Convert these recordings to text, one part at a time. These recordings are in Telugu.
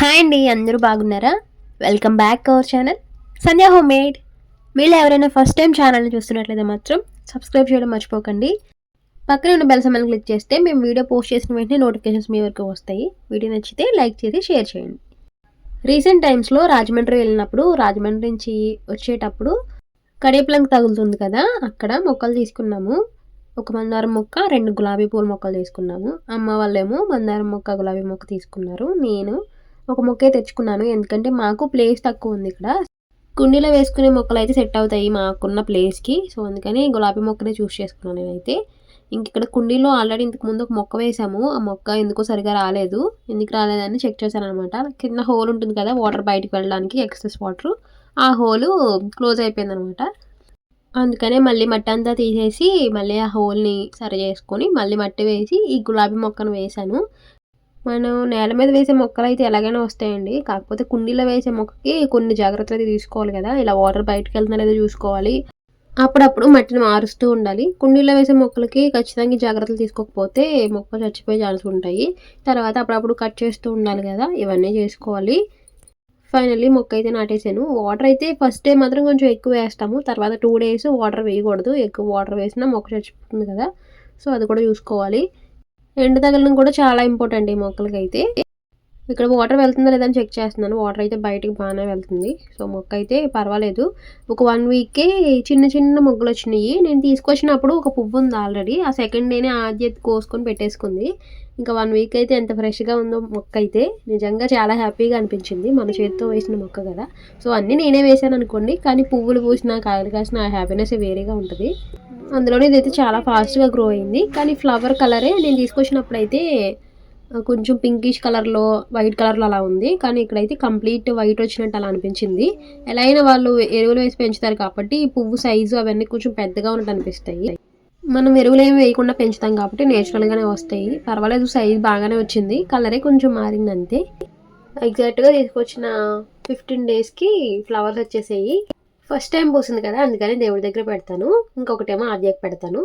హాయ్ అండి అందరూ బాగున్నారా? Welcome back our channel Sandhya home made మీరు ఎవరైనా ఫస్ట్ టైం ఛానల్ని చూస్తున్నట్లయితే మాత్రం సబ్స్క్రైబ్ చేయడం మర్చిపోకండి. పక్కన ఉన్న బెల్ సమ్మల్ని క్లిక్ చేస్తే మేము వీడియో పోస్ట్ చేసిన వెంటనే నోటిఫికేషన్స్ మీ వరకు వస్తాయి. వీడియో నచ్చితే లైక్ చేసి షేర్ చేయండి. రీసెంట్ టైమ్స్లో రాజమండ్రి వెళ్ళినప్పుడు రాజమండ్రి నుంచి వచ్చేటప్పుడు కడేపులంక తగులుతుంది కదా అక్కడ మొక్కలు తీసుకున్నాము. ఒక మందారం మొక్క రెండు గులాబీ పూల మొక్కలు తీసుకున్నాము. అమ్మ వాళ్ళేమో మందారం మొక్క గులాబీ మొక్క తీసుకున్నారు. నేను ఒక మొక్కే తెచ్చుకున్నాను. ఎందుకంటే మాకు ప్లేస్ తక్కువ ఉంది ఇక్కడ. కుండీలో వేసుకునే మొక్కలు అయితే సెట్ అవుతాయి మాకున్న ప్లేస్కి సో అందుకని గులాబీ మొక్కనే చూస్ చేసుకున్నాను నేనైతే. ఇంక ఇక్కడ కుండీలో ఆల్రెడీ ఇంతకు ముందు ఒక మొక్క వేసాము. ఆ మొక్క ఎందుకో సరిగా రాలేదు. ఎందుకు రాలేదని చెక్ చేశాను అనమాట కింద హోల్ ఉంటుంది కదా వాటర్ బయటకు వెళ్ళడానికి ఎక్సెస్ వాటర్ ఆ హోలు క్లోజ్ అయిపోయింది అనమాట అందుకనే మళ్ళీ మట్టి అంతా తీసేసి మళ్ళీ ఆ హోల్ని సరి చేసుకొని మళ్ళీ మట్టి వేసి ఈ గులాబీ మొక్కను వేసాను. మనం నేల మీద వేసే మొక్కలు అయితే ఎలాగైనా వస్తాయండి. కాకపోతే కుండీలో వేసే మొక్కకి కొన్ని జాగ్రత్తలు అయితే తీసుకోవాలి కదా. ఇలా వాటర్ బయటకు వెళ్తున్నా లేదో చూసుకోవాలి. అప్పుడప్పుడు మట్టిని మారుస్తూ ఉండాలి. కుండీలో వేసే మొక్కలకి ఖచ్చితంగా జాగ్రత్తలు తీసుకోకపోతే మొక్కలు చచ్చిపోయే ఛాన్స్ ఉంటాయి. తర్వాత అప్పుడప్పుడు కట్ చేస్తూ ఉండాలి కదా. ఇవన్నీ చేసుకోవాలి. ఫైనల్లీ మొక్క అయితే నాటేసాను. వాటర్ అయితే ఫస్ట్ డే మాత్రం కొంచెం ఎక్కువ వేస్తాము. తర్వాత టూ డేస్ వాటర్ వేయకూడదు. ఎక్కువ వాటర్ వేసినా మొక్క చచ్చిపోతుంది కదా. సో అది కూడా చూసుకోవాలి. ఎండ తగలడం కూడా చాలా ఇంపార్టెంట్ ఈ మొక్కలకి అయితే ఇక్కడ వాటర్ వెళ్తుందా లేదని చెక్ చేస్తున్నాను. వాటర్ అయితే బయటకు బాగానే వెళ్తుంది. సో మొక్క అయితే పర్వాలేదు. ఒక వన్ వీక్కే చిన్న చిన్న మొగ్గలు వచ్చినాయి. నేను తీసుకొచ్చినప్పుడు ఒక పువ్వు ఉంది ఆల్రెడీ. ఆ సెకండ్ డేనే ఆద్య కోసుకొని పెట్టేసుకుంది. ఇంకా వన్ వీక్ అయితే ఎంత ఫ్రెష్గా ఉందో మొక్క అయితే నిజంగా చాలా హ్యాపీగా అనిపించింది. మన చేతితో వేసిన మొక్క కదా. సో అన్నీ నేనే వేసాను అనుకోండి. కానీ పువ్వులు పూసిన కాయలు కాసిన ఆ హ్యాపీనెస్ వేరేగా ఉంటుంది. అందులోనే ఇదైతే చాలా ఫాస్ట్గా గ్రో అయింది. కానీ ఫ్లవర్ కలరే నేను తీసుకొచ్చినప్పుడు అయితే కొంచెం పింకిష్ కలర్లో వైట్ కలర్లో అలా ఉంది. కానీ ఇక్కడైతే కంప్లీట్ వైట్ వచ్చినట్టు అలా అనిపించింది. ఎలా అయినా వాళ్ళు ఎరువులు వేసి పెంచుతారు కాబట్టి పువ్వు సైజు అవన్నీ కొంచెం పెద్దగా ఉన్నట్టు అనిపిస్తాయి. మనం ఎరువులు ఏమి వేయకుండా పెంచుతాం కాబట్టి నేచురల్గానే వస్తాయి. పర్వాలేదు సైజ్ బాగానే వచ్చింది. కలరే కొంచెం మారింది అంతే ఎగ్జాక్ట్గా తీసుకొచ్చిన ఫిఫ్టీన్ డేస్కి ఫ్లవర్స్ వచ్చేసాయి. ఫస్ట్ టైం పూసింది కదా అందుకని దేవుడి దగ్గర పెడతాను. ఇంకొకటేమో ఆద్యకి పెడతాను.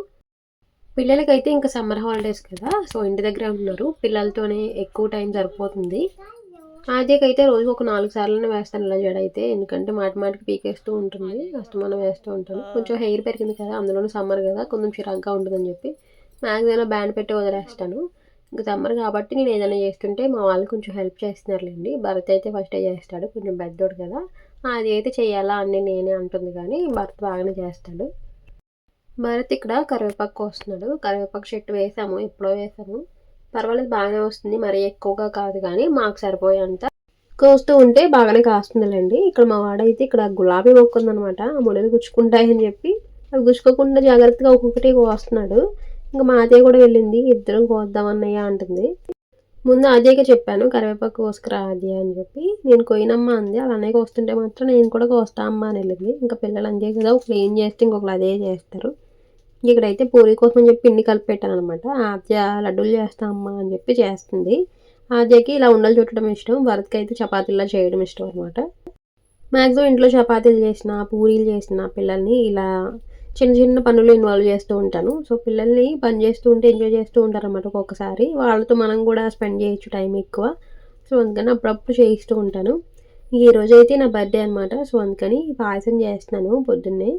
పిల్లలకైతే ఇంకా సమ్మర్ హాలిడేస్ కదా సో ఇంటి దగ్గరే ఉంటున్నారు. పిల్లలతోనే ఎక్కువ టైం సరిపోతుంది. ఆద్యకైతే రోజు ఒక నాలుగు సార్లు వేస్తాను ఇలా జడ అయితే. ఎందుకంటే మాటి మాటికి పీకేస్తూ ఉంటుంది అస్తమానం వేస్తూ ఉంటాను. కొంచెం హెయిర్ పెరిగింది కదా అందులోనూ సమ్మర్ కదా కొంచెం చిరాగ్గా ఉంటుందని చెప్పి మ్యాక్సిమం బ్యాండ్ పెట్టి వదిలేస్తాను. ఇంకా సమ్మర్ కాబట్టి నేను ఏదైనా చేస్తుంటే మా వాళ్ళు కొంచెం హెల్ప్ చేస్తున్నారులేండి. భరత్ అయితే ఫస్ట్ చేస్తాడు కొంచెం పెద్దోడు కదా. అది అయితే చేయాలా అని నేనే అంటుంది కానీ భర్త బాగానే చేస్తాడు. భరత్ ఇక్కడ కరివేపాకు కోస్తున్నాడు. కరివేపాకు చెట్టు వేసాము ఎప్పుడో వేసాము. పర్వాలేదు బాగానే వస్తుంది. మరీ ఎక్కువగా కాదు కానీ మాకు సరిపోయేంత కోస్తూ ఉంటే బాగానే కాస్తుందిలేండి. ఇక్కడ మా వాడైతే ఇక్కడ గులాబీ మొక్క ఉందనమాట ఆ ముళ్ళు గుచ్చుకుంటాయని చెప్పి. అవి గుచ్చుకోకుండా జాగ్రత్తగా ఒక్కొక్కటి కోస్తున్నాడు. ఇంకా మా అదే కూడా వెళ్ళింది. ఇద్దరం కోద్దాం అన్నయ్య అంటుంది. ముందు అదేగా చెప్పాను కరివేపాకు కోసుకురా అది అని చెప్పి. నేను కోయినమ్మ అంది. అలానే కోస్తుంటే మాత్రం నేను కూడా కోస్తా అమ్మ అని వెళ్ళింది. ఇంకా పిల్లలు అంతే కదా ఒకరు ఏం చేస్తే ఇంకొకరు అదే చేస్తారు. ఇక్కడైతే పూరి కోసం అని చెప్పి పిండి కలిపి పెట్టాను అనమాట ఆద్య లడ్డూలు చేస్తా అమ్మ అని చెప్పి చేస్తుంది. ఆద్యకి ఇలా ఉండలు చుట్టడం ఇష్టం భరత్కి అయితే చపాతీలా చేయడం ఇష్టం అనమాట మ్యాక్సిమం ఇంట్లో చపాతీలు చేసిన పూరీలు చేసిన పిల్లల్ని ఇలా చిన్న చిన్న పనులు ఇన్వాల్వ్ చేస్తూ ఉంటాను. సో పిల్లల్ని పని చేస్తూ ఉంటే ఎంజాయ్ చేస్తూ ఉంటారు అనమాట ఒక్కొక్కసారి. వాళ్ళతో మనం కూడా స్పెండ్ చేయొచ్చు టైం ఎక్కువ. సో అందుకని అప్పుడప్పుడు చేయిస్తూ ఉంటాను. ఈ రోజు అయితే నా బర్త్డే అనమాట సో అందుకని పాయసం చేస్తున్నాను పొద్దున్నే.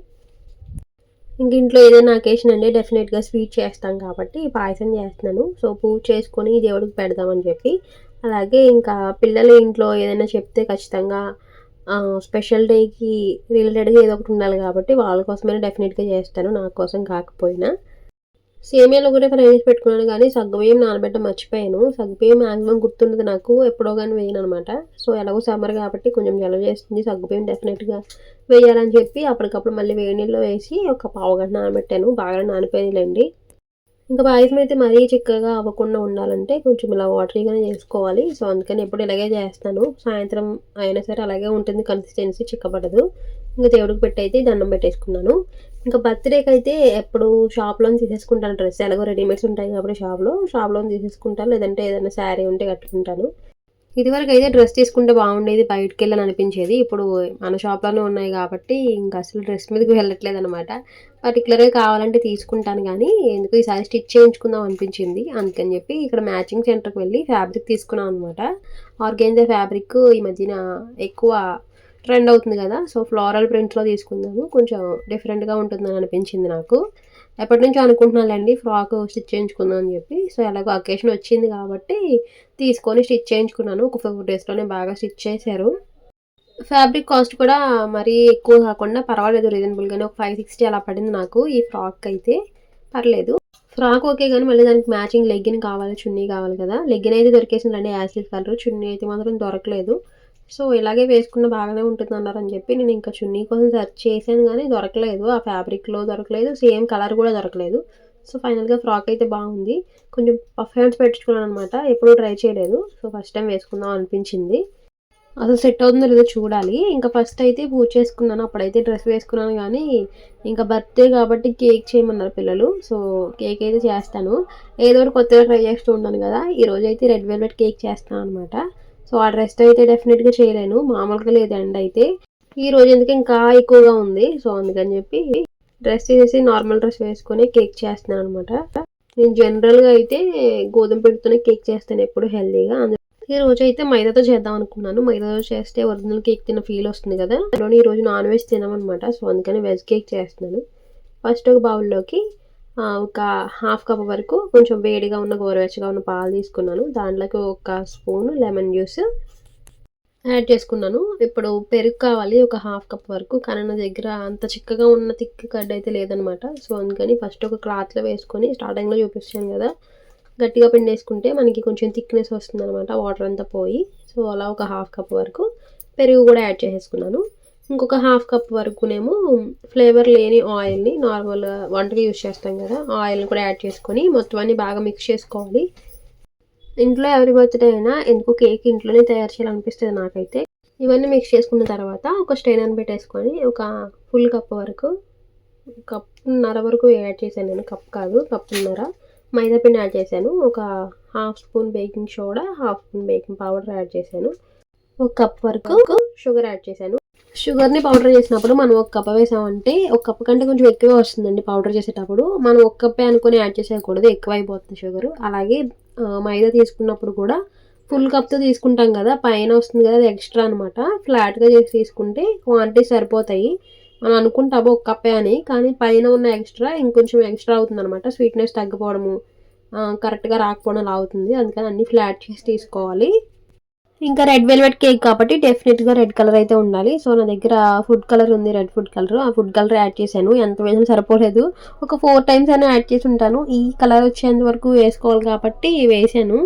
ఇంక ఇంట్లో ఏదైనా అకేషన్ అంటే డెఫినెట్గా స్వీట్ చేస్తాం కాబట్టి పాయసం చేస్తున్నాను. సో పూజ చేసుకొని దేవుడికి పెడదామని చెప్పి. అలాగే ఇంకా పిల్లలు ఇంట్లో ఏదైనా చెప్తే ఖచ్చితంగా స్పెషల్ డేకి రిలేటెడ్గా ఏదో ఒకటి ఉండాలి కాబట్టి వాళ్ళ కోసమైనా డెఫినెట్గా చేస్తాను నా కోసం కాకపోయినా. సేమియాలో కూడా ఫ్రై చేసి పెట్టుకున్నాను కానీ సగ్గుబియ్యం నానబెట్ట మర్చిపోయాను. సగ్గుబియ్యం మ్యాక్సిమం గుర్తుండదు నాకు ఎప్పుడో కానీ వేయను అనమాట సో ఎలాగో సమ్మర్ కాబట్టి కొంచెం జలవ చేస్తుంది సగ్గుబియ్యం డెఫినెట్గా వేయాలని చెప్పి అప్పటికప్పుడు మళ్ళీ వేడి నీళ్ళు వేసి ఒక పావు గంట నానబెట్టాను. బాగా నానిపోయిందిలేండి ఇంకా పాయసం అయితే మరీ చిక్కగా అవ్వకుండా ఉండాలంటే కొంచెం ఇలా వాటరీగానే చేసుకోవాలి. సో అందుకని ఎప్పుడు ఇలాగే చేస్తాను. సాయంత్రం అయినా సరే అలాగే ఉంటుంది. కన్సిస్టెన్సీ చిక్కబడదు. ఇంకా దేవుడికి పెట్టి అయితే దండం పెట్టేసుకున్నాను. ఇంకా బర్త్డేకి అయితే ఎప్పుడు షాప్లో తీసేసుకుంటాను. డ్రెస్ ఎలాగో రెడీమేడ్స్ ఉంటాయి కాబట్టి షాప్లో షాప్లో తీసేసుకుంటాను లేదంటే ఏదైనా శారీ ఉంటే కట్టుకుంటాను. ఇదివరకు అయితే డ్రెస్ తీసుకుంటే బాగుండేది బయటకు వెళ్ళని అనిపించేది. ఇప్పుడు మన షాప్లోనే ఉన్నాయి కాబట్టి ఇంకా అసలు డ్రెస్ మీదకి వెళ్ళట్లేదు అనమాట పర్టికులర్గా కావాలంటే తీసుకుంటాను కానీ ఎందుకు ఈసారి స్టిచ్ చేయించుకుందాం అనిపించింది. అందుకని చెప్పి ఇక్కడ మ్యాచింగ్ సెంటర్కి వెళ్ళి ఫ్యాబ్రిక్ తీసుకున్నాం అనమాట ఆర్గేంజా ఫ్యాబ్రిక్ ఈ మధ్యన ఎక్కువ ట్రెండ్ అవుతుంది కదా. సో ఫ్లోరల్ ప్రింట్స్లో తీసుకుందాము. కొంచెం డిఫరెంట్గా ఉంటుందని అనిపించింది నాకు. ఎప్పటి నుంచో అనుకుంటున్నానండి ఫ్రాక్ స్టిచ్ చేయించుకుందాం అని చెప్పి. సో ఎలాగో అకేషన్ వచ్చింది కాబట్టి తీసుకొని స్టిచ్ చేయించుకున్నాను. ఒక ఫోర్ డేస్లోనే బాగా స్టిచ్ చేశారు. ఫ్యాబ్రిక్ కాస్ట్ కూడా మరీ ఎక్కువ కాకుండా పర్వాలేదు. రీజనబుల్గానే ఒక ఫైవ్ సిక్స్టీ అలా పడింది నాకు ఈ ఫ్రాక్ అయితే. పర్లేదు. ఫ్రాక్ ఓకే కానీ మళ్ళీ దానికి మ్యాచింగ్ లెగ్గిన్ కావాలి చున్నీ కావాలి కదా. లెగ్గిన్ అయితే దొరికేసిందండి యాసిడ్ కలర్ చున్నీ అయితే మాత్రం దొరకలేదు. సో ఇలాగే వేసుకున్న బాగానే ఉంటుంది అన్నారని చెప్పి నేను ఇంకా చున్నీ కోసం సెర్చ్ చేశాను కానీ దొరకలేదు. ఆ ఫ్యాబ్రిక్లో దొరకలేదు. సేమ్ కలర్ కూడా దొరకలేదు. సో ఫైనల్గా ఫ్రాక్ అయితే బాగుంది. కొంచెం పఫ్ హ్యాండ్స్ పెట్టించుకున్నాను అనమాట ఎప్పుడూ ట్రై చేయలేదు. సో ఫస్ట్ టైం వేసుకుందాం అనిపించింది. అసలు సెట్ అవుతుందో లేదో చూడాలి. ఇంకా ఫస్ట్ అయితే పూజ చేసుకున్నాను. అప్పుడైతే డ్రెస్ వేసుకున్నాను కానీ ఇంకా బర్త్డే కాబట్టి కేక్ చేయమన్నారు పిల్లలు. సో కేక్ అయితే చేస్తాను. ఏదో ఒకటి కొత్తగా ట్రై చేస్తూ ఉంటాను కదా. ఈరోజు అయితే రెడ్ వెల్వెట్ కేక్ చేస్తాను అనమాట సో ఆ డ్రెస్ అయితే డెఫినెట్గా చేయలేను. మామూలుగా లేదు ఎండ్ అయితే. ఈ రోజు ఎందుకు ఇంకా ఎక్కువగా ఉంది. సో అందుకని చెప్పి డ్రెస్ తీసేసి నార్మల్ డ్రెస్ వేసుకొని కేక్ చేస్తున్నాను అనమాట నేను జనరల్గా అయితే గోధుమ పిండితోనే కేక్ చేస్తాను ఎప్పుడు హెల్దీగా ఈ రోజు అయితే మైదాతో చేద్దాం అనుకున్నాను. మైదాతో చేస్తే ఒరిజినల్ కేక్ తిన్న ఫీల్ వస్తుంది కదా. అందులో ఈ రోజు నాన్ వెజ్ తినమనమాట సో అందుకని వెజ్ కేక్ చేస్తున్నాను. ఫస్ట్ ఒక బౌల్లోకి ఒక హాఫ్ కప్ వరకు కొంచెం వేడిగా ఉన్న గోరువెచ్చగా ఉన్న పాలు తీసుకున్నాను. దాంట్లోకి ఒక స్పూన్ లెమన్ జ్యూస్ యాడ్ చేసుకున్నాను. ఇప్పుడు పెరుగు కావాలి ఒక హాఫ్ కప్ వరకు. కానీ నా దగ్గర అంత చిక్కగా ఉన్న థిక్ కడ్ అయితే లేదనమాట. సో అందుకని ఫస్ట్ ఒక క్లాత్లో వేసుకొని స్టార్టింగ్లో చూపిస్తాను కదా. గట్టిగా పిండేసుకుంటే మనకి కొంచెం థిక్నెస్ వస్తుంది అనమాట వాటర్ అంతా పోయి. సో అలా ఒక హాఫ్ కప్ వరకు పెరుగు కూడా యాడ్ చేసేసుకున్నాను. ఇంకొక హాఫ్ కప్ వరకునేమో ఫ్లేవర్ లేని ఆయిల్ని నార్మల్ వంటకి యూజ్ చేస్తాం కదా ఆయిల్ని కూడా యాడ్ చేసుకొని మొత్తం అన్ని బాగా మిక్స్ చేసుకోవాలి. ఇంట్లో ఎవరి బర్త్డే అయినా ఎందుకు కేక్ ఇంట్లోనే తయారు చేయాలనిపిస్తుంది నాకైతే. ఇవన్నీ మిక్స్ చేసుకున్న తర్వాత ఒక స్టైనర్ పెట్టేసుకొని ఒక ఫుల్ కప్ వరకు కప్పున్నర వరకు యాడ్ చేశాను నేను కప్ కాదు కప్పున్నర. మైదా పిండి యాడ్ చేశాను ఒక half spoon baking soda half spoon baking powder add చేశాను. ఒక కప్ వరకు షుగర్ యాడ్ చేశాను. షుగర్ని పౌడర్ చేసినప్పుడు మనం ఒక కప్ వేసామంటే ఒక కప్ కంటే కొంచెం ఎక్కువే వస్తుందండి పౌడర్ చేసేటప్పుడు. మనం ఒక కప్పే అనుకుని యాడ్ చేసేయకూడదు ఎక్కువ అయిపోతుంది షుగర్. అలాగే మైదా తీసుకున్నప్పుడు కూడా ఫుల్ కప్తో తీసుకుంటాం కదా పైన వస్తుంది కదా అది ఎక్స్ట్రా అనమాట ఫ్లాట్గా చేసి తీసుకుంటే క్వాంటిటీ సరిపోతాయి. మనం అనుకుంటాము ఒక కప్పే అని కానీ పైన ఉన్న ఎక్స్ట్రా ఇంకొంచెం ఎక్స్ట్రా అవుతుంది అనమాట స్వీట్నెస్ తగ్గిపోవడము కరెక్ట్గా రాకపోవడం అలా అవుతుంది. అందుకని అన్ని ఫ్లాట్ చేసి తీసుకోవాలి. ఇంకా రెడ్ వెల్వెట్ కేక్ కాబట్టి డెఫినెట్గా రెడ్ కలర్ అయితే ఉండాలి. సో నా దగ్గర ఫుడ్ కలర్ ఉంది రెడ్ ఫుడ్ కలర్. ఆ ఫుడ్ కలర్ యాడ్ చేశాను. ఎంత వేసినా సరిపోలేదు. ఒక ఫోర్ టైమ్స్ అయినా యాడ్ చేసి ఉంటాను. ఈ కలర్ వచ్చేంత వరకు వేసుకోవాలి కాబట్టి వేసాను.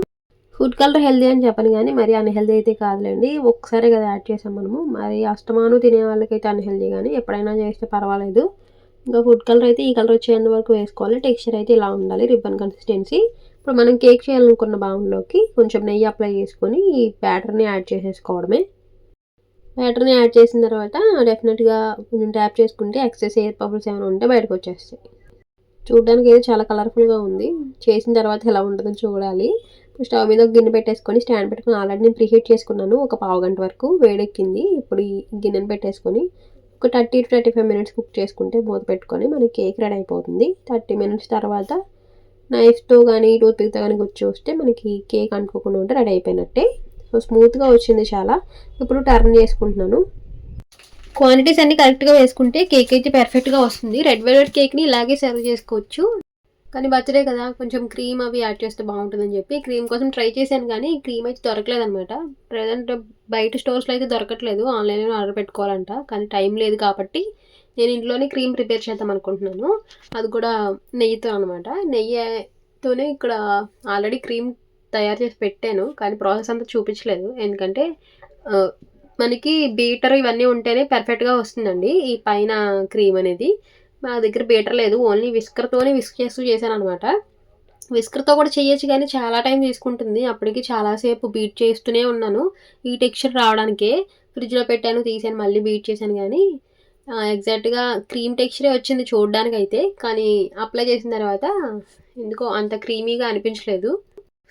ఫుడ్ కలర్ హెల్దీ అని చెప్పను కానీ మరి అన్హెల్దీ అయితే కాదులేండి. ఒకసారి కదా యాడ్ చేసాం మనము. మరి అష్టమాను తినే వాళ్ళకైతే అన్హెల్దీ కానీ ఎప్పుడైనా చేస్తే పర్వాలేదు. ఇంకా ఫుడ్ కలర్ అయితే ఈ కలర్ వచ్చేంత వరకు వేసుకోవాలి. టెక్స్చర్ అయితే ఇలా ఉండాలి రిబ్బన్ కన్సిస్టెన్సీ. ఇప్పుడు మనం కేక్ చేయాలనుకున్న బౌన్లోకి కొంచెం నెయ్యి అప్లై చేసుకొని ఈ బ్యాటర్ని యాడ్ చేసేసుకోవడమే. బ్యాటర్ని యాడ్ చేసిన తర్వాత డెఫినెట్గా కొంచెం ట్యాప్ చేసుకుంటే ఎక్సెస్ ఎయిర్ బబుల్స్ ఏమైనా ఉంటే బయటకు వచ్చేస్తాయి. చూడడానికి అయితే చాలా కలర్ఫుల్గా ఉంది. చేసిన తర్వాత ఎలా ఉంటుందో చూడాలి. ఇప్పుడు స్టవ్ మీద ఒక గిన్నె పెట్టేసుకొని స్టాండ్ పెట్టుకుని ఆల్రెడీ నేను ప్రీహీట్ చేసుకున్నాను. ఒక పావు గంట వరకు వేడెక్కింది. ఇప్పుడు ఈ గిన్నెను పెట్టేసుకొని ఒక thirty to thirty five minutes cook చేసుకుంటే మూత పెట్టుకొని మనకి కేక్ రెడీ అయిపోతుంది. థర్టీ మినిట్స్ తర్వాత నైఫ్తో కానీ టూత్పిక్తో కానీ గుచ్చి వస్తే మనకి కేక్ అనుకోకుండా ఉంటే రెడీ అయిపోయినట్టే. సో స్మూత్గా వచ్చింది చాలా. ఇప్పుడు టర్న్ చేసుకుంటున్నాను. క్వాంటిటీస్ అన్ని కరెక్ట్గా వేసుకుంటే కేక్ అయితే పర్ఫెక్ట్గా వస్తుంది. రెడ్ వెల్వెట్ కేక్ని ఇలాగే సర్వ్ చేసుకోవచ్చు. కానీ బర్త్డే కదా కొంచెం క్రీమ్ అవి యాడ్ చేస్తే బాగుంటుందని చెప్పి క్రీమ్ కోసం ట్రై చేశాను కానీ క్రీమ్ అయితే దొరకలేదు అనమాట ప్రజెంట్ బయట స్టోర్స్లో అయితే దొరకట్లేదు. ఆన్లైన్లో ఆర్డర్ పెట్టుకోవాలంట. కానీ టైం లేదు కాబట్టి నేను ఇంట్లోనే క్రీమ్ ప్రిపేర్ చేద్దాం అనుకుంటున్నాను. అది కూడా నెయ్యితో అనమాట నెయ్యితోనే ఇక్కడ ఆల్రెడీ క్రీమ్ తయారు చేసి పెట్టాను కానీ ప్రాసెస్ అంతా చూపించలేదు. ఎందుకంటే మనకి బీటర్ ఇవన్నీ ఉంటేనే పర్ఫెక్ట్గా వస్తుందండి ఈ పైన క్రీమ్ అనేది. మా దగ్గర బీటర్ లేదు ఓన్లీ విస్కర్తోనే విస్క్ చేస్తూ చేశాను అనమాట విస్కర్తో కూడా చేయొచ్చు కానీ చాలా టైం తీసుకుంటుంది. అప్పటికి చాలాసేపు బీట్ చేస్తూనే ఉన్నాను. ఈ టెక్స్చర్ రావడానికే. ఫ్రిడ్జ్లో పెట్టాను తీసాను మళ్ళీ బీట్ చేశాను కానీ ఎగ్జాక్ట్గా క్రీమ్ టెక్స్చరే వచ్చింది చూడడానికి అయితే కానీ అప్లై చేసిన తర్వాత ఎందుకో అంత క్రీమీగా అనిపించలేదు.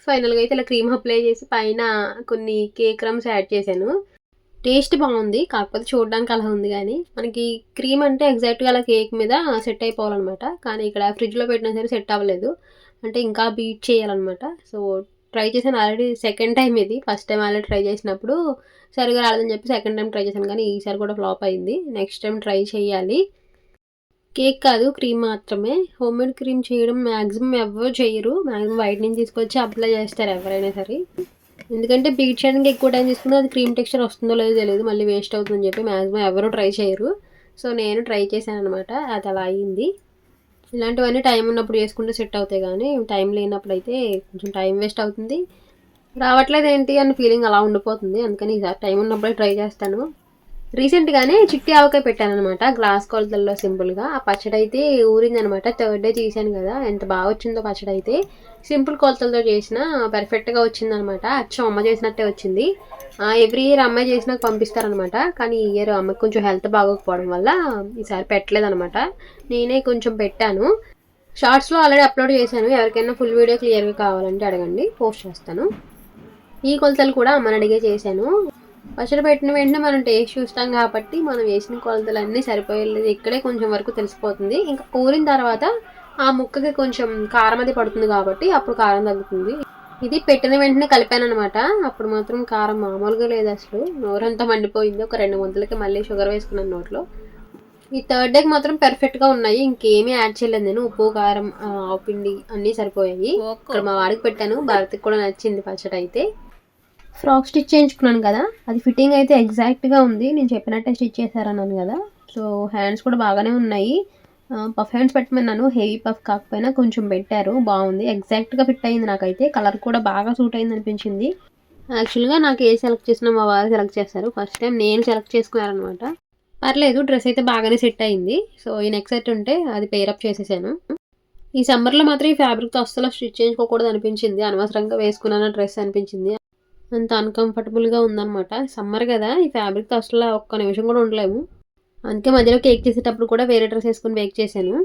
ఫైనల్గా అయితే ఇలా క్రీమ్ అప్లై చేసి పైన కొన్ని కేక్ క్రమ్స్ యాడ్ చేశాను. టేస్ట్ బాగుంది కాకపోతే చూడడానికి అలా ఉంది కానీ. మనకి క్రీమ్ అంటే ఎగ్జాక్ట్గా అలా కేక్ మీద సెట్ అయిపోవాలన్నమాట. కానీ ఇక్కడ ఫ్రిడ్జ్లో పెట్టినా సరే సెట్ అవ్వలేదు. అంటే ఇంకా బీట్ చేయాలన్నమాట. సో ట్రై చేశాను ఆల్రెడీ సెకండ్ టైం ఇది. ఫస్ట్ టైం ఆల్రెడీ ట్రై చేసినప్పుడు సరిగా రాలేదని చెప్పి సెకండ్ టైం ట్రై చేశాను. కానీ ఈసారి కూడా ఫ్లాప్ అయింది. నెక్స్ట్ టైం ట్రై చేయాలి. కేక్ కాదు క్రీమ్ మాత్రమే. హోమ్ మేడ్ క్రీమ్ చేయడం మ్యాక్సిమం ఎవరు చేయరు. మ్యాక్సిమం బయట నుంచి తీసుకొచ్చి అప్లై చేస్తారు ఎవరైనా సరే. ఎందుకంటే బీట్ చేయడానికి ఎక్కువ టైం తీసుకుంటే అది క్రీమ్ టెక్స్చర్ వస్తుందో లేదో తెలియదు. మళ్ళీ వేస్ట్ అవుతుందని చెప్పి మ్యాక్సిమం ఎవరు ట్రై చేయరు. సో నేను ట్రై చేశాను అనమాట అది అలా అయింది. ఇలాంటివన్నీ టైం ఉన్నప్పుడు చేసుకుంటే సెట్ అవుతాయి. కానీ టైం లేనప్పుడు అయితే కొంచెం టైం వేస్ట్ అవుతుంది. రావట్లేదు ఏంటి అన్న ఫీలింగ్ అలా ఉండిపోతుంది. అందుకని ఈసారి టైం ఉన్నప్పుడే ట్రై చేస్తాను. రీసెంట్గానే చిట్టి ఆవకాయ పెట్టాను అనమాట గ్లాస్ కొలతల్లో సింపుల్గా ఆ పచ్చడి అయితే ఊరిందనమాట థర్డ్ డే చేశాను కదా ఎంత బాగా వచ్చిందో పచ్చడి అయితే సింపుల్ కొలతలతో చేసిన పర్ఫెక్ట్గా వచ్చిందనమాట అచ్చం అమ్మ చేసినట్టే వచ్చింది. ఎవ్రీ ఇయర్ అమ్మాయి చేసినాక పంపిస్తారనమాట కానీ ఈ ఇయర్ అమ్మకి కొంచెం హెల్త్ బాగోకపోవడం వల్ల ఈసారి పెట్టలేదనమాట నేనే కొంచెం పెట్టాను. షార్ట్స్లో ఆల్రెడీ అప్లోడ్ చేశాను. ఎవరికైనా ఫుల్ వీడియో క్లియర్గా కావాలంటే అడగండి. పోస్ట్ చేస్తాను. ఈ కొలతలు కూడా అమ్మని అడిగే చేశాను. పచ్చడి పెట్టిన వెంటనే మనం టేస్ట్ చూస్తాం కాబట్టి మనం వేసిన కొలతలు అన్నీ సరిపోయేది ఇక్కడే కొంచెం వరకు తెలిసిపోతుంది. ఇంకా కూరిన తర్వాత ఆ ముక్కకి కొంచెం కారం అది పడుతుంది కాబట్టి అప్పుడు కారం తగ్గుతుంది. ఇది పెట్టిన వెంటనే కలిపాను అనమాట అప్పుడు మాత్రం కారం మామూలుగా లేదు అసలు. నోరంతా మండిపోయింది. ఒక రెండు ముద్దలకి మళ్ళీ షుగర్ వేసుకున్నాను నోట్లో. ఈ థర్డ్ డేకి మాత్రం పెర్ఫెక్ట్గా ఉన్నాయి. ఇంకేమీ యాడ్ చేయలేదు నేను. ఉప్పు కారం ఆవు పిండి అన్నీ సరిపోయాయి. ఇక్కడ మా వాడికి పెట్టాను. భారత్కి కూడా నచ్చింది పచ్చడి అయితే. ఫ్రాక్ స్టిచ్ చేయించుకున్నాను కదా. అది ఫిట్టింగ్ అయితే ఎగ్జాక్ట్గా ఉంది. నేను చెప్పినట్టే స్టిచ్ చేశారన్నాను కదా. సో హ్యాండ్స్ కూడా బాగానే ఉన్నాయి. పఫ్ హ్యాండ్స్ పెట్టమన్నాను. హెవీ పఫ్ కాకపోయినా కొంచెం పెట్టారు. బాగుంది. ఎగ్జాక్ట్గా ఫిట్ అయింది నాకైతే. కలర్ కూడా బాగా సూట్ అయింది అనిపించింది. యాక్చువల్గా నాకు ఏ సెలెక్ట్ చేసినా మా వారు సెలెక్ట్ చేస్తారు. ఫస్ట్ టైం నేను సెలెక్ట్ చేసుకున్నారనమాట పర్లేదు డ్రెస్ అయితే బాగానే సెట్ అయింది. సో ఈ నెక్స్ట్ సెట్ ఉంటే అది పేరప్ చేసేసాను. ఈ సమ్మర్లో మాత్రం ఈ ఫ్యాబ్రిక్తో అస్సలు స్టిచ్ చేయించుకోకూడదు అనిపించింది. అనవసరంగా వేసుకున్నాను డ్రెస్ అనిపించింది. అంత అన్కంఫర్టబుల్గా ఉందన్నమాట. సమ్మర్ కదా ఈ ఫ్యాబ్రిక్తో అసలు ఒక్క నిమిషం కూడా ఉండలేము. అందుకే మధ్యలో కేక్ చేసేటప్పుడు కూడా వేరే డ్రెస్ వేసుకొని బేక్ చేశాను.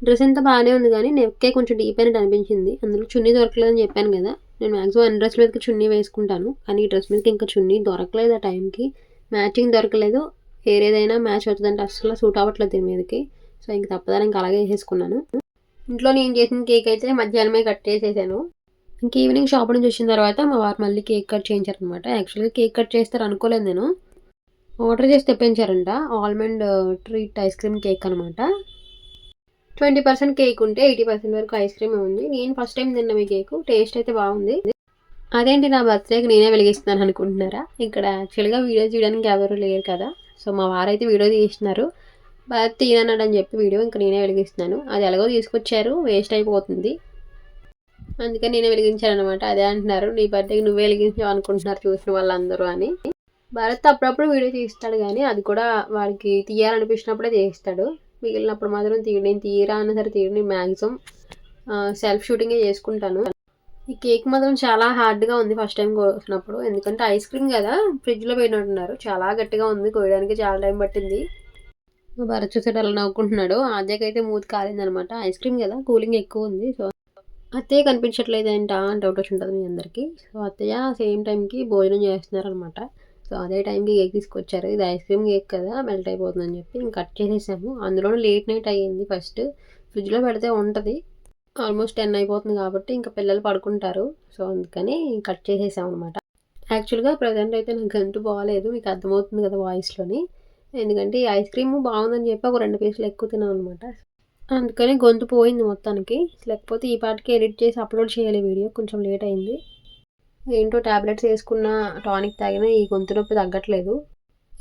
డ్రెస్ అంతా బాగానే ఉంది కానీ నెక్కే కొంచెం డీప్ అయినట్టు అనిపించింది. అందులో చున్నీ దొరకలేదని చెప్పాను కదా. నేను మ్యాక్సిమం అన్ని డ్రెస్ మీదకి చున్నీ వేసుకుంటాను. కానీ ఈ డ్రెస్ మీదకి ఇంకా చున్నీ దొరకలేదు ఆ టైంకి మ్యాచింగ్ దొరకలేదు. వేరేదైనా ఏదైనా మ్యాచ్ అవుతుందంటే అసలు సూట్ అవ్వట్లేదు దీని మీదకి. సో ఇంక తప్పదని ఇంకా అలాగే వేసేసుకున్నాను. ఇంట్లో నేను చేసిన కేక్ అయితే మధ్యాహ్నమే కట్ చేసేసాను. ఇంక ఈవినింగ్ షాప్ నుంచి వచ్చిన తర్వాత మా వారు మళ్ళీ కేక్ కట్ చేయించారనమాట యాక్చువల్గా కేక్ కట్ చేస్తారు అనుకోలేదు నేను. ఆర్డర్ చేసి తెప్పించారంట. Almond treat ice cream cake అనమాట ట్వంటీ పర్సెంట్ కేక్ ఉంటే ఎయిటీ పర్సెంట్ వరకు ఐస్ క్రీమ్ ఉంది. నేను ఫస్ట్ టైం తిన్న మీ కేక్. టేస్ట్ అయితే బాగుంది. అదేంటి నా బర్త్డేకి నేనే వెలిగిస్తున్నాను అనుకుంటున్నారా? ఇక్కడ యాక్చువల్గా వీడియో చేయడానికి ఎవరు లేరు కదా. సో మా వారైతే వీడియో తీస్తున్నారు. బర్త్ తీనన్నాడు అని చెప్పి వీడియో ఇంకా నేనే వెలిగిస్తున్నాను. అది ఎలాగో తీసుకొచ్చారు. వేస్ట్ అయిపోతుంది. అందుకని నేను వెలిగించాను అనమాట అదే అంటున్నారు. నీ బర్త్డేకి నువ్వే వెలిగించావు అనుకుంటున్నారు చూసిన వాళ్ళందరూ అని. భరత్ అప్పుడప్పుడు వీడియో తీస్తాడు కానీ అది కూడా వాడికి తీయాలనిపించినప్పుడే తీస్తాడు. మిగిలినప్పుడు మాత్రం తీయడం నేను తీయరా అన్న సరే తీయడం మ్యాక్సిమం సెల్ఫ్ షూటింగే చేసుకుంటాను. ఈ కేక్ మాత్రం చాలా హార్డ్గా ఉంది ఫస్ట్ టైం కోసినప్పుడు ఎందుకంటే ఐస్ క్రీమ్ కదా ఫ్రిడ్జ్లో పోయినట్టున్నారు చాలా గట్టిగా ఉంది. కోయడానికి చాలా టైం పట్టింది. భరత్ చూసేట నవ్వుకుంటున్నాడు. ఆద్యకైతే మూతి కాలిందనమాట ఐస్ క్రీమ్ కదా కూలింగ్ ఎక్కువ ఉంది సో అత్తయ్య కనిపించట్లేదు ఏంట అని డౌట్ వచ్చి ఉంటుంది మీ అందరికీ. సో అత్తయ్య సేమ్ టైంకి భోజనం చేస్తున్నారు అనమాట సో అదే టైంకి కేక్ తీసుకొచ్చారు. ఇది ఐస్ క్రీమ్ కేక్ కదా మెల్ట్ అయిపోతుందని చెప్పి ఇంక కట్ చేసేసాము. అందులోనే లేట్ నైట్ అయ్యింది ఫస్ట్ ఫ్రిడ్జ్లో పెడితే ఉంటుంది. ఆల్మోస్ట్ టెన్ అయిపోతుంది కాబట్టి ఇంకా పిల్లలు పడుకుంటారు. సో అందుకని కట్ చేసేసాం అనమాట యాక్చువల్గా ప్రజెంట్ అయితే నాకు గంటు బాగాలేదు మీకు అర్థమవుతుంది కదా వాయిస్లోని ఎందుకంటే ఈ ఐస్ క్రీమ్ బాగుందని చెప్పి ఒక రెండు పీసులు ఎక్కువ తిన్నాను అనమాట అందుకని గొంతు పోయింది మొత్తానికి. లేకపోతే ఈ పాటికి ఎడిట్ చేసి అప్లోడ్ చేయాలి వీడియో. కొంచెం లేట్ అయింది. ఏంటో ట్యాబ్లెట్స్ వేసుకున్న టానిక్ తాగినా ఈ గొంతు నొప్పి తగ్గట్లేదు.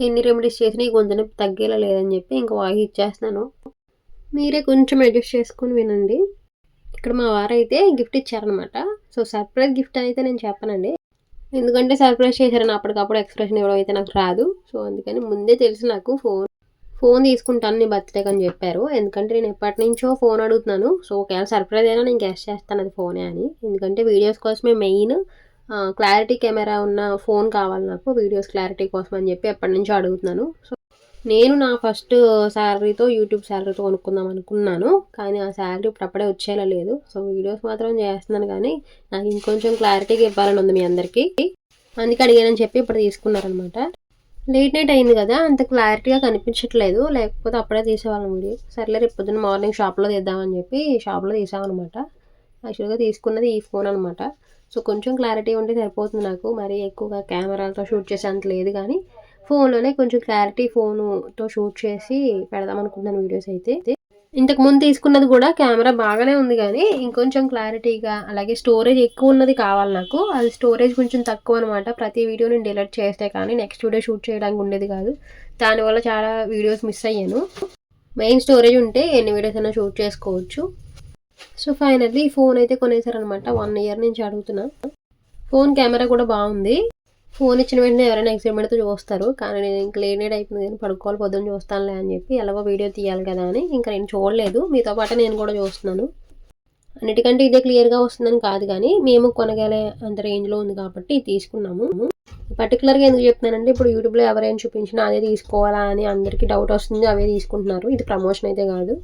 ఎన్ని రెమెడీస్ చేసినా ఈ గొంతు నొప్పి తగ్గేలా లేదని చెప్పి ఇంకా వాయిస్ ఇచ్చేస్తున్నాను. మీరే కొంచెం అడ్జస్ట్ చేసుకుని వినండి. ఇక్కడ మా వారైతే గిఫ్ట్ ఇచ్చారనమాట సో సర్ప్రైజ్ గిఫ్ట్ అయితే నేను చెప్పనండి. ఎందుకంటే సర్ప్రైజ్ చేశారని అప్పటికప్పుడు ఎక్స్ప్రెషన్ ఇవ్వడం అయితే నాకు రాదు. సో అందుకని ముందే తెలిసి నాకు ఫోన్ ఫోన్ తీసుకుంటాను నీ బర్త్డేకి అని చెప్పారు. ఎందుకంటే నేను ఎప్పటి నుంచో ఫోన్ అడుగుతున్నాను. సో ఒకవేళ సర్ప్రైజ్ అయినా నేను గెస్ట్ చేస్తాను అది ఫోనే అని. ఎందుకంటే వీడియోస్ కోసమే మెయిన్ క్లారిటీ కెమెరా ఉన్న ఫోన్ కావాలి నాకు. వీడియోస్ క్లారిటీ కోసం అని చెప్పి ఎప్పటి నుంచో అడుగుతున్నాను. సో నేను నా ఫస్ట్ శాలరీతో యూట్యూబ్ శాలరీతో కొనుక్కుందాం అనుకున్నాను. కానీ ఆ శాలరీ ఇప్పుడు అప్పుడే వచ్చేలా లేదు. సో వీడియోస్ మాత్రం చేస్తున్నాను కానీ నాకు ఇంకొంచెం క్లారిటీగా ఇవ్వాలని ఉంది మీ అందరికీ. అందుకే అడిగానని చెప్పి ఇప్పుడు తీసుకున్నారనమాట. లేట్ నైట్ అయింది కదా అంత క్లారిటీగా కనిపించట్లేదు. లేకపోతే అప్పుడే తీసేవాళ్ళం వీడియో. సర్లే రేపు పొద్దున్న మార్నింగ్ షాప్లో తీద్దామని చెప్పి షాప్లో తీసామన్నమాట. యాక్చువల్గా తీసుకున్నది ఈ ఫోన్ అనమాట సో కొంచెం క్లారిటీ ఉంటే సరిపోతుంది నాకు. మరీ ఎక్కువగా కెమెరాలతో షూట్ చేసే అంత లేదు కానీ ఫోన్లోనే కొంచెం క్లారిటీ ఫోనుతో షూట్ చేసి పెడదాం అనుకుంటున్నాను వీడియోస్ అయితే. ఇంతకు ముందు తీసుకున్నది కూడా కెమెరా బాగానే ఉంది కానీ ఇంకొంచెం క్లారిటీగా అలాగే స్టోరేజ్ ఎక్కువ ఉన్నది కావాలి నాకు. అది స్టోరేజ్ కొంచెం తక్కువ అనమాట ప్రతి వీడియో నేను డిలీట్ చేస్తే కానీ నెక్స్ట్ వీడియో షూట్ చేయడానికి ఉండేది కాదు. దానివల్ల చాలా వీడియోస్ మిస్ అయ్యాను. మెయిన్ స్టోరేజ్ ఉంటే ఎన్ని వీడియోస్ అయినా షూట్ చేసుకోవచ్చు. సో ఫైనల్లీ ఫోన్ అయితే కొనేసారనమాట వన్ ఇయర్ నుంచి అడుగుతున్నా. ఫోన్ కెమెరా కూడా బాగుంది. ఫోన్ ఇచ్చిన వెంటనే ఎవరైనా ఎక్సైట్మెంట్తో చూస్తారు. కానీ నేను ఇంక లేనేడ్ అయిపోయింది కానీ పడుకోవాలి పొద్దున్న చూస్తానులే అని చెప్పి ఎలాగో వీడియో తీయాలి కదా అని ఇంకా నేను చూడలేదు. మీతో పాటు నేను కూడా చూస్తున్నాను. అన్నిటికంటే ఇదే క్లియర్గా వస్తుందని కాదు కానీ మేము కొనగలే అంత రేంజ్లో ఉంది కాబట్టి ఇది తీసుకున్నాము. పర్టికులర్గా ఎందుకు చెప్తున్నానంటే ఇప్పుడు యూట్యూబ్లో ఎవరైనా చూపించినా అదే తీసుకోవాలా అని అందరికీ డౌట్ వస్తుంది అవే తీసుకుంటున్నారు. ఇది ప్రమోషన్ అయితే కాదు.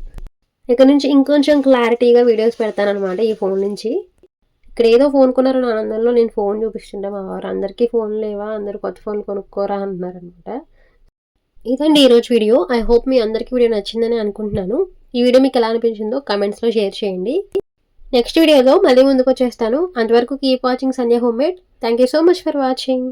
ఇక్కడ నుంచి ఇంకొంచెం క్లారిటీగా వీడియోస్ పెడతానమాట ఈ ఫోన్ నుంచి. ఇక్కడ ఏదో ఫోన్ కొన్నారని ఆనందంలో నేను ఫోన్ చూపిస్తుంటే మా వారు అందరికీ ఫోన్ లేవా? అందరు కొత్త ఫోన్ కొనుక్కోరా? అంటున్నారనమాట ఇదండి ఈరోజు వీడియో. ఐ హోప్ మీ అందరికీ వీడియో నచ్చిందని అనుకుంటున్నాను. ఈ వీడియో మీకు ఎలా అనిపించిందో కమెంట్స్లో షేర్ చేయండి. నెక్స్ట్ వీడియోలో మళ్ళీ ముందుకు వచ్చేస్తాను. అంతవరకు keep watching Sandhya home made thank you so much for watching